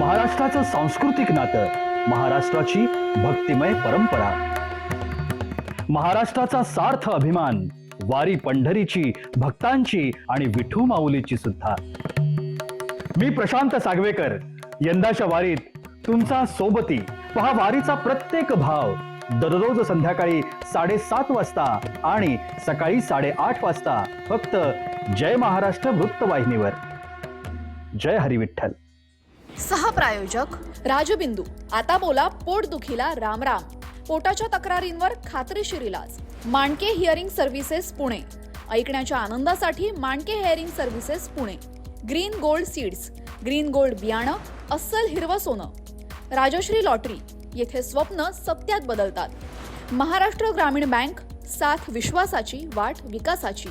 महाराष्ट्राचं सांस्कृतिक नातं महाराष्ट्राची भक्तिमय परंपरा. महाराष्ट्राचा सार्थ अभिमान वारी पंढरीची भक्तांची आणि विठू माऊलीची सुद्धा. मी प्रशांत सागवेकर यंदाच्या वारीत तुमचा सोबती. पहा वारीचा प्रत्येक भाव. दररोज संध्याकाळी साडेसात वाजता आणि सकाळी साडेआठ वाजता फक्त जय महाराष्ट्र वृत्तवाहिनीवर. जय हरी विठ्ठल सहप्रायोजक राजबिंदू आता बोला पोटदुखीला राम राम. पोटाच्या तक्रारींवर खात्रीशीर इलाज. Mandke hearing services Pune. ऐकण्याच्या आनंदासाठी Mandke hearing services Pune. Green gold seeds green gold बियाणं अस्सल हिरवं सोनं. राजश्री लॉटरी येथे स्वप्न सत्यात बदलतात. महाराष्ट्र ग्रामीण बँक साथ विश्वासाची वाट विकासाची.